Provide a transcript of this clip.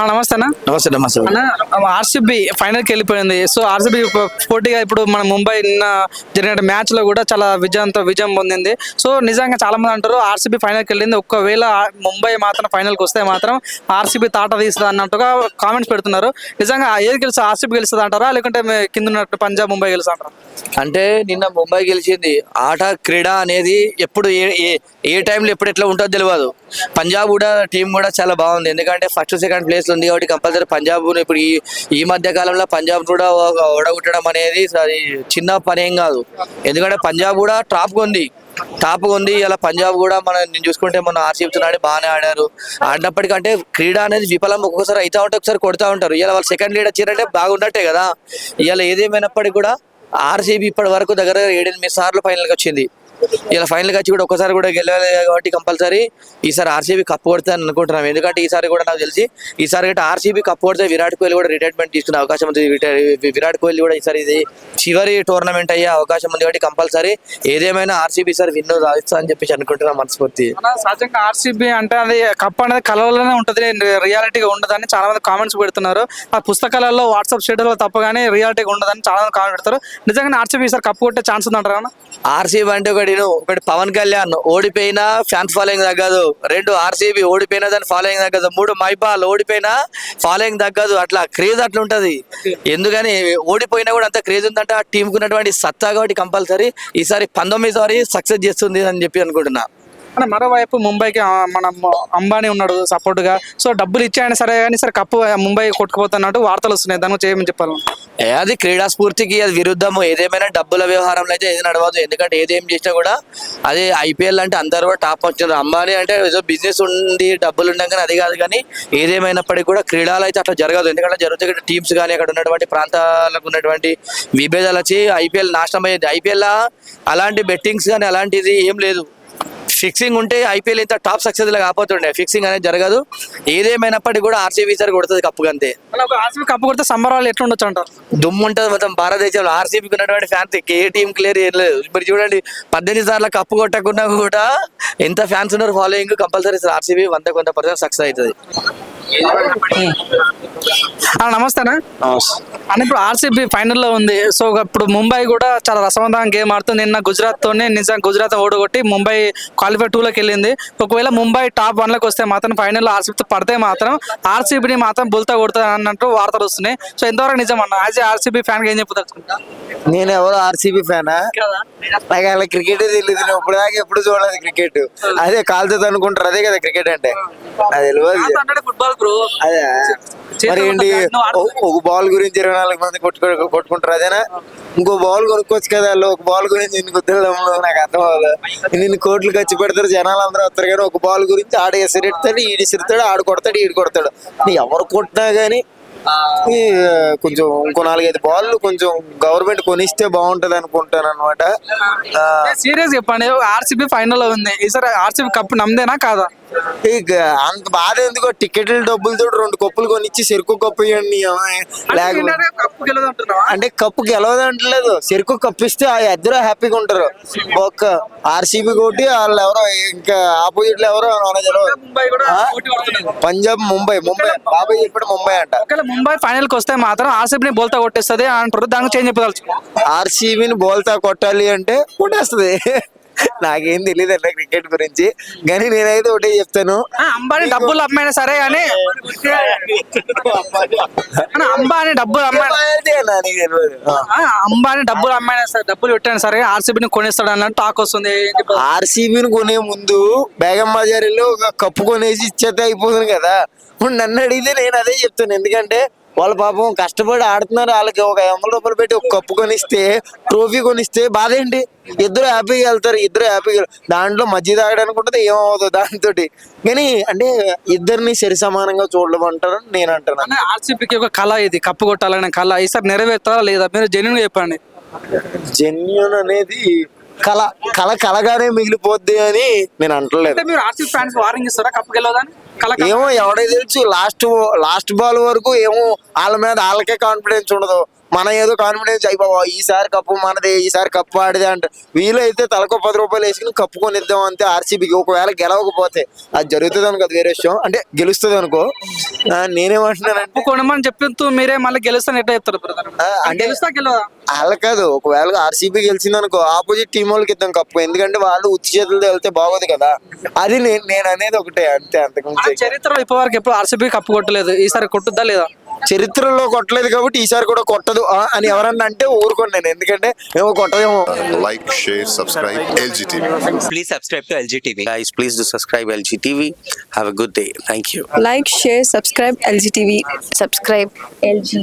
నమస్తే అన్న. నమస్తే నమస్తే. అన్న ఆర్సీబీ ఫైనల్కి వెళ్ళిపోయింది. సో ఆర్సీబీ పోటీగా ఇప్పుడు మన ముంబై నిన్న జరిగిన మ్యాచ్లో కూడా చాలా విజయంతో విజయం పొందింది. సో నిజంగా చాలా మంది అంటారు ఆర్సీబీ ఫైనల్కి వెళ్ళింది. ఒకవేళ ఆ- ముంబై మాత్రం ఫైనల్కి వస్తే మాత్రం ఆర్సీబీ తాట తీస్తుంది అన్నట్టుగా కామెంట్స్ పెడుతున్నారు. నిజంగా ఏది గెలుస్తుంది ఆర్సీబీ గెలుస్తుంది అంటారా? లేకుంటే కింద ఉన్నట్టు పంజాబ్ ముంబై గెలుస్తుంది అంటారా? అంటే నిన్న ముంబై గెలిచింది. ఆట క్రీడ అనేది ఎప్పుడు ఏ ఏ- ఏ టైంలో ఎప్పుడు ఎట్లా ఉంటుందో తెలియదు పంజాబ్ కూడా టీం కూడా చాలా బాగుంది. ఎందుకంటే ఫస్ట్ సెకండ్ ప్లేస్ ఉంది కాబట్టి కంపల్సరీ పంజాబ్ ఇప్పుడు ఈ ఈ మధ్య కాలంలో పంజాబ్ కూడా ఓడగొట్టడం అనేది అది చిన్న పని ఏం కాదు. ఎందుకంటే పంజాబ్ కూడా టాప్ ఉంది. టాప్ ఉంది. ఇలా పంజాబ్ కూడా మనం నేను చూసుకుంటే మన ఆర్సీబీ నాడు బాగానే ఆడారు. ఆడినప్పటికంటే క్రీడ అనేది విఫలం ఒక్కొక్కసారి అవుతా ఉంటే ఒకసారి కొడతా ఉంటారు. ఇలా వాళ్ళు సెకండ్ లీడ్ వచ్చారంటే బాగున్నట్టే కదా. ఇలా ఏదేమైనప్పటికీ కూడా ఆర్సీబీ ఇప్పటి వరకు దగ్గర ఏడెనిమిది సార్లు ఫైనల్కి వచ్చింది. ఇలా ఫైనల్కి వచ్చి కూడా ఒక్కసారి కూడా గెలవలేదు కాబట్టి కంపల్సరీ ఈసారి ఆర్సీబీ కప్పు అని అనుకుంటున్నాం. ఎందుకంటే ఈసారి కూడా నాకు తెలిసి ఈసారి గట్రా ఆర్సీబీ కప్పు కొడితే విరాట్ కోహ్లీ కూడా రిటైర్మెంట్ తీసుకునే అవకాశం ఉంది. విరాట్ కోహ్లీ కూడా ఈసారి ఇది చివరి టోర్నమెంట్ అయ్యే అవకాశం ఉంది కాబట్టి కంపల్సరీ ఏదేమైనా ఆర్సీబీ సార్ విన్ సాధిస్తా అని చెప్పేసి అనుకుంటున్నాం మనస్ఫూర్తి. సహజంగా ఆర్సీబీ అంటే అది కప్ అనేది కలర్లోనే ఉంటుంది. రియాలిటీగా ఉండదని చాలా మంది కామెంట్స్ పెడుతున్నారు. ఆ పుస్తకాలలో వాట్సాప్ స్టేటస్లో తప్ప కానీ రియాలిటీగా ఉండదని చాలా మంది కామెంట్ పెడతారు నిజంగా ఆర్సీబీ సార్ కప్పు కొట్టే ఛాన్స్ ఉందంటారా? ఆర్సీబీ అంటే ఒకటి ఒకటి పవన్ కళ్యాణ్ ఓడిపోయినా ఫ్యాన్స్ ఫాలోయింగ్ తగ్గదు. రెండు ఆర్సీబీ ఓడిపోయినా దాని ఫాలోయింగ్ తగ్గదు. మూడు మైపాల్ ఓడిపోయినా ఫాలోయింగ్ తగ్గదు. అట్లా క్రేజ్ అట్లా ఉంటది ఎందుకని ఓడిపోయినా కూడా అంత క్రేజ్ ఉందంటే ఆ టీం ఉన్నటువంటి సత్తా కాబట్టి కంపల్సరీ ఈసారి పంతొమ్మిది సారి సక్సెస్ చేస్తుంది అని చెప్పి అనుకుంటున్నా. అన్న మరోవైపు ముంబైకి మన అంబానీ ఉన్నాడు సపోర్ట్గా. సో డబ్బులు ఇచ్చాయని సరే కానీ సరే కప్పు ముంబై కొట్టుకుపోతున్నట్టు వార్తలు వస్తున్నాయి. దాని గురించి ఏమని చెప్పాలి? ఏ, అది క్రీడా స్ఫూర్తికి అది విరుద్ధము. ఏదేమైనా డబ్బుల వ్యవహారంలో అయితే ఏది నడవదు. ఎందుకంటే ఏదేం చేసినా కూడా అది ఐపీఎల్ అంటే అందరు కూడా టాప్ వచ్చినారు. అంబానీ అంటే ఏదో బిజినెస్ ఉంది డబ్బులు ఉండగానే అది కాదు కానీ ఏదేమైనప్పటికీ కూడా క్రీడలు అయితే అట్లా జరగదు. ఎందుకంటే జరుగుతాయి టీమ్స్ కానీ అక్కడ ఉన్నటువంటి ప్రాంతాలకు ఉన్నటువంటి విభేదాలు వచ్చి ఐపీఎల్ నాశనం అయ్యేది. ఐపీఎల్ అలాంటి బెట్టింగ్స్ కానీ అలాంటిది ఏం లేదు. ఫిక్సింగ్ ఉంటే ఐపీఎల్ ఇంత టాప్ సక్సెస్ లా కాకపోతుండే. ఫిక్సింగ్ అనేది జరగదు. ఏదేమైనప్పటికీ కూడా ఆర్సీబీ సార్ కొడుతుంది కప్పు అంతే. ఆర్సీబీ కప్పు కొడితే సంబరాలు ఎట్లుండొచ్చు అంటారు? దుమ్ము ఉంటుంది మొత్తం భారతదేశంలో. ఆర్సీబీకి ఉన్నటువంటి ఫ్యాన్స్ ఏ టీం క్లియర్ ఏం లేదు. ఇప్పుడు చూడండి పద్దెనిమిది సార్లు కప్పు కొట్టకుండా కూడా ఎంత ఫ్యాన్స్ ఉన్నారు ఫాలోయింగ్ కంపల్సరీ ఆర్సీబీ వంద కొంత పర్సెంట్ సక్సెస్ అవుతుంది. నమస్తేనా? అని ఇప్పుడు ఆర్సీబీ ఫైనల్లో ఉంది. సో ఇప్పుడు ముంబై కూడా చాలా రసవంతంగా గేమ్ ఆడుతుంది. నిన్న గుజరాత్ తోనే నిజం గుజరాత్ ఓడగొట్టి ముంబై క్వాలిఫై టూలోకి వెళ్ళింది. ఒకవేళ ముంబై టాప్ వన్లోకి వస్తే మాత్రం ఫైనల్లో ఆర్సీబీతో పడితే మాత్రం ఆర్సీబీని మాత్రం బుల్తా కొడుతుంది అన్నట్టు వార్తలు వస్తున్నాయి. సో ఎంతవరకు నిజం అన్న? యాజ్ ఆర్సీబీ ఫ్యాన్ ఏం చెప్పుతా నేను ఎవరు ఆర్సీబీ ఫ్యానా నాకు అలా క్రికెట్ తెలియదు నేను ఇప్పుడు దాకా ఎప్పుడు చూడలేదు క్రికెట్ అదే కాలుతుంది అనుకుంటారు అదే కదా క్రికెట్ అంటే. అది తెలియదు ఫుట్బాల్ బ్రో. అదే. మరి ఏంటి? ఒక బాల్ గురించి ఇరవై నాలుగు మంది కొట్టుకో కొట్టుకుంటారు అదేనా? ఇంకో బాల్ కొనుక్కోవచ్చు కదా వాళ్ళు ఒక బాల్ గురించి నిన్ను గుద్దడంలో నాకు అర్థం అవ్వదు. నిన్ను కోట్లు ఖర్చు పెడతారు జనాలు అందరూ వస్తారు కానీ ఒక బాల్ గురించి ఆడ ఎసిరెడతాడు ఈడు ఇసురుతాడు ఆడు కొడతాడు ఈడు కొడతాడు. నీ ఎవరు కొట్టినా కానీ కొంచెం ఇంకో నాలుగైదు బాల్ కొంచెం గవర్నమెంట్ కొనిస్తే బాగుంటది అనుకుంటాను అనమాట సీరియస్ చెప్పండి ఆర్సీబీ ఫైనల్లో ఉంది. ఈసారి ఆర్సీబీ కప్ నమ్మదేనా కాదా? అంత బాధ ఎందుకో టికెట్ల డబ్బులతో రెండు కప్పులు కొనిచ్చి చెరుకు కప్పు ఇవ్వండి అంటే కప్పు గెలవదంటలేదు. చెరుకు కప్పు ఇస్తే ఆ ఇద్దరు హ్యాపీగా ఉంటారు. ఒక ఆర్సీబీ కొట్టి వాళ్ళు ఎవరో ఇంకా ఆపోజిట్లో ఎవరో పంజాబ్ ముంబై ముంబై బాబాయ్ చెప్పాడు ముంబై అంట. ముంబై ఫైనల్కి వస్తే మాత్రం ఆర్సీబీని బోల్తా కొట్టేస్తుంది అంటారు దానికి చేంజ్ చెప్పదలుచు ఆర్సీబీని బోల్తా కొట్టాలి అంటే కొట్టేస్తుంది. నాకేం తెలియదు అట్లా క్రికెట్ గురించి. కానీ నేనైతే ఒకటే చెప్తాను. అంబానీ డబ్బులు అమ్మైనా సరే కానీ అంబానీ డబ్బులు అమ్మాయి. అంబానీ డబ్బులు అమ్మైనా సరే డబ్బులు పెట్టాను సరే ఆర్సీబీని కొనిస్తాడు అన్నట్టు టాక్ వస్తుంది? ఆర్సీబీని కొనే ముందు బేగం బజారీలో ఒక కప్పు కొనేసి ఇచ్చేస్తే అయిపోతుంది కదా. ఇప్పుడు నన్ను అడిగితే నేను అదే చెప్తాను. ఎందుకంటే వాళ్ళ పాపం కష్టపడి ఆడుతున్నారు. వాళ్ళకి ఒక ఐదు వందల రూపాయలు పెట్టి ఒక కప్పు కొనిస్తే ట్రోఫీ కొనిస్తే బాధ ఏంటి? ఇద్దరు హ్యాపీగా వెళ్తారు. ఇద్దరు హ్యాపీగా దాంట్లో మధ్య తాగడానికి ఉంటుంది ఏమవుతుంది దాంతో కానీ అంటే ఇద్దరిని సరి సమానంగా చూడమంటారు నేను అంటాను. అన్న ఆర్సీబీకి ఒక కళ ఇది. కప్పు కొట్టాలనే కళ. ఈసారి నెరవేర్తారా లేదా? మీరు జెన్యున్ చెప్పండి. జెన్యున్ అనేది కళ కళ కళగానే మిగిలిపోద్ది అని నేను అంటలేదు. అంటే మీరు ఆర్సీబీ ఫ్యాన్స్ వార్నింగ్ ఇస్తారా? కప్పు గెలవదని. ఏమో ఎవడే తెలుసు లాస్ట్ లాస్ట్ బాల్ వరకు ఏమో వాళ్ళ మీద వాళ్ళకే కాన్ఫిడెన్స్ ఉండదు. మన ఏదో కాన్ఫిడెన్స్ అయిపోవా ఈసారి కప్పు మనది ఈసారి కప్పు ఆడిదే అంట. వీలైతే తలకు పది రూపాయలు వేసుకుని కప్పు కొనిద్దాం అంతే ఆర్సీబీకి ఒకవేళ గెలవకపోతే అది జరుగుతుంది అనుకో వేరే విషయం. అంటే గెలుస్తుంది అనుకో. ఆ, నేనేమంటున్నానంటే కొనమని మీరే మళ్ళీ గెలుస్తాను ఎట్లా చెప్తారు అంటే వాళ్ళ కాదు. ఒకవేళ ఆర్సీబీ గెలిచింది అనుకో ఆపోజిట్ టీం వాళ్ళకి ఇద్దాం కప్పు. ఎందుకంటే వాళ్ళు ఉత్తి చేతులతో వెళ్తే బాగోదు కదా. అది నేను నేను అనేది ఒకటే అంతే ఆ అంతకుమించి చరిత్రలో ఇప్పటివరకు ఎప్పుడు ఆర్సీబీ కప్పు కొట్టలేదు. ఈసారి కొట్టుద్దా లేదా? చరిత్రలో కొట్టలేదు కాబట్టి ఈసారి కూడా కొట్టదు అని ఎవరన్నా అంటే ఊరుకున్నాను ఎందుకంటే మేము కొట్టదేమో. Like share subscribe LG please subscribe to LG please subscribe LG TV good day thank you like share subscribe LG subscribe LG